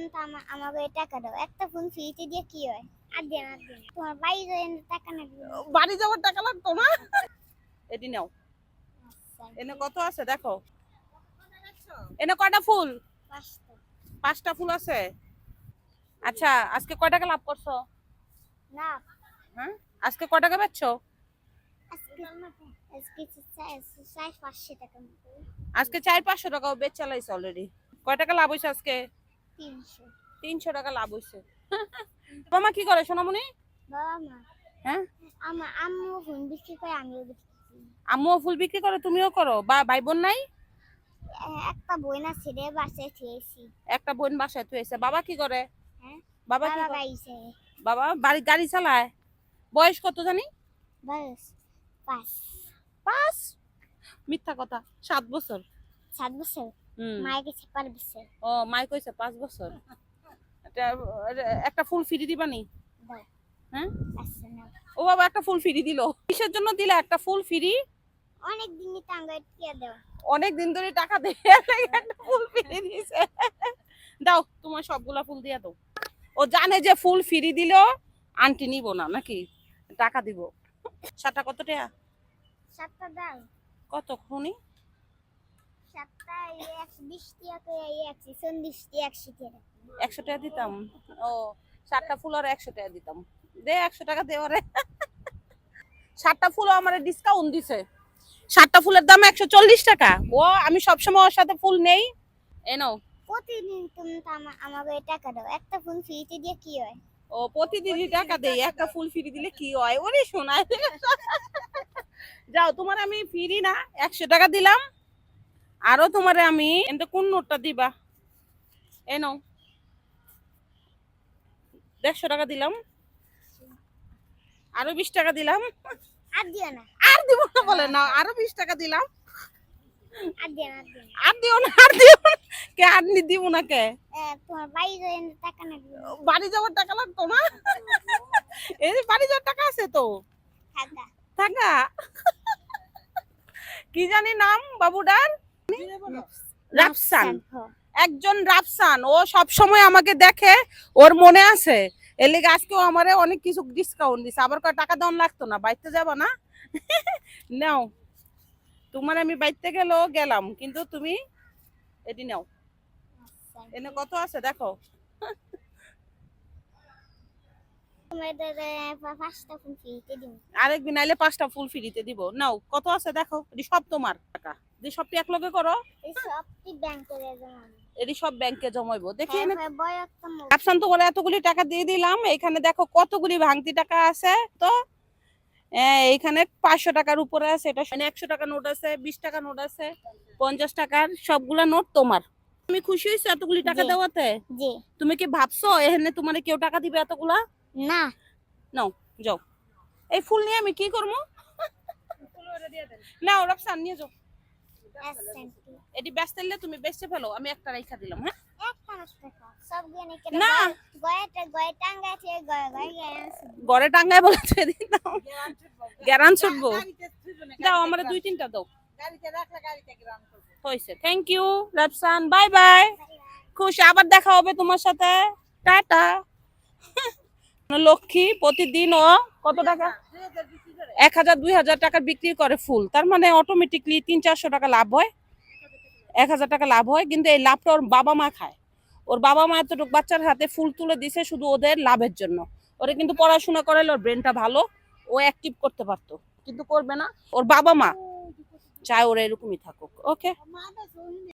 তুমি তো আমা- আমাকে টাকা দাও। একটা ফোন ফ্রিতে দিয়ে কি হয়? আর দেন আর দেন। তোমার বাড়ি যায় টাকা না। বাড়ি যাওয়ার টাকা লাগতো না? এটি নাও। আচ্ছা, এনে কত আছে? দেখো। এনে কয়টা ফুল? পাঁচটা। পাঁচটা ফুল আছে? আচ্ছা আজকে কয় টাকা লাভ করছ? না। হ্যাঁ? আজকে কয় টাকা বেচছো? আজকে পাঁচশো টাকা চার পাঁচশো টাকাও বেচ চালাইছে অলরেডি কয় টাকা লাভ হয়েছে আজকে? তিনশো। তিনশো টাকা লাভ হয়েছে মামা কি করে সোনামণি? হ্যাঁ? আমার আম্মু ফোন বিক্রি করে আমিও আম্মুও ফুল বিক্রি করে তুমিও করো। বা ভাই বোন নাই? একটা বই না ছেড়ে বাসায় খেয়েছি একটা বোন বাসায় তুইছে বাবা কি করে? হ্যাঁ? বাবা কি? বাবা বাড়ি গাড়ি চালায়। বয়স কত জানি? বয়স পাঁচ। পাঁচ? মিথ্যা কথা সাত বছর। সাত বছর। বছর ও মাই কইছে পাঁচ বছর। এটা- একটা ফুল ফ্রি দিবানি দাও হ্যাঁ? ও বাবা একটা ফুল ফ্রি দিল। কিসের জন্য দিলে? একটা ফুল ফ্রি? অনেক টিয়া দাও অনেক দিন ধরে টাকা দিয়ে একটা ফুল ফ্রি দাও তোমার সবগুলা ফুল দিয়ে দাও। ও জানে যে ফুল ফ্রি দিল আন্টি নিব না নাকি? টাকা দিব। সাতটা কত টাকা সাতটা দাও। কত খুনি? একশো টাকা দিতাম? ও সাতটা ফুল আর একশো টাকা দিতাম। দে একশো টাকা দে ওরে। সাতটা ফুল আমার ডিসকাউন্ট দিছে। সাতটা ফুলের দাম একশো চল্লিশ টাকা। ও আমি সবসময় ওর সাথে ফুল নেই। এ নাও। প্রতিদিন তুমি তো আমাকে টাকা দাও। একটা ফোন ফ্রিতে দিয়ে কি হয়? ও প্রতিদিনই টাকা দেই। একটা ফুল ফ্রি দিলে কি হয়? ওরে শোনায় যাও তোমার আমি ফ্রি না। একশো টাকা দিলাম। আরও তোমারে আমি এটা কোন নোটটা দিবা? এ নাও। দেড়শো টাকা দিলাম। আরও বিশ টাকা দিলাম। আর দিও না। আর দিব না বলে না আরও বিশ টাকা দিলাম। আর দিও না আর দিও না। কে আর নি দিব না কে? বাড়ি যাওয়ার টাকা লাগতো না? এই যে বাড়ি যাওয়ার টাকা আছে তো? টাকা টাকা কি জানি নাম বাবুটার? রাফসান। একজন রাফসান। ও সব সময় আমাকে দেখে ওর মনে আছে এলে লেগে আজকেও আমারে অনেক কিছু ডিসকাউন্ট দিছে আবার কয় টাকা দাম লাগতো না বাড়িতে যাব না? নাও। তোমার আমি বাড়িতে গেলেও গেলাম কিন্তু তুমি এটি নাও। এনে কত আছে দেখো তোমাদের এ, পা- পাঁচটা ফোন ফ্রিতে দিন আরেকদিন আইলে পাঁচটা ফুল ফ্রিতে দিব। নাও কত আছে দেখো? এটি সব তোমার টাকা। এটি সবটি এক লগে করো। এটি সব ব্যাংকে জমাইবো। দেখি তো এতগুলি টাকা দিয়ে দিলাম। এখানে দেখো কতগুলি ভাঙতি টাকা আছে। তো এইখানে পাঁচশো টাকার উপরে আছে। এটা একশো টাকা নোট আছে বিশ টাকা নোট আছে পঞ্চাশ টাকার সবগুলা নোট তোমার। তুমি খুশি হয়েছো এতগুলি টাকা দেওয়াতে? তুমি কি ভাবছ এখানে তোমার কেউ টাকা দিবে এতগুলা? না। নাও, যাও। এই ফুল নিয়ে আমি কি করব? নাও, রাফসান, নিয়ে যাও। এটি ব্যস্ত হলে তুমি বেচতে ফেলো, আমি একটা রেখা দিলাম হ্যাঁ? না। টাঙ্গায় বলে গ্যারান দুই তিনটা থ্যাংক ইউ বাই বাই খুশি, আবার দেখা হবে তোমার সাথে। টাটা। লক্ষ্মী প্রতিদিন ও কত টাকা? এক হাজার, দুই হাজার টাকা বিক্রি করে ফুল। তার মানে অটোমেটিকলি তিন চারশো টাকা লাভ হয়। এক হাজার টাকা লাভ হয়, কিন্তু এই লাভটা ওর বাবা মা খায়। ওর বাবা মা এতটুকু বাচ্চার হাতে ফুল তুলে দিছে শুধু ওদের লাভের জন্য। ওরা কিন্তু পড়াশোনা করালে ওর ব্রেনটা ভালো, ও অ্যাক্টিভ করতে পারতো, কিন্তু করবে না। ওর বাবা মা চায় ওরা এরকমই থাকুক ওকে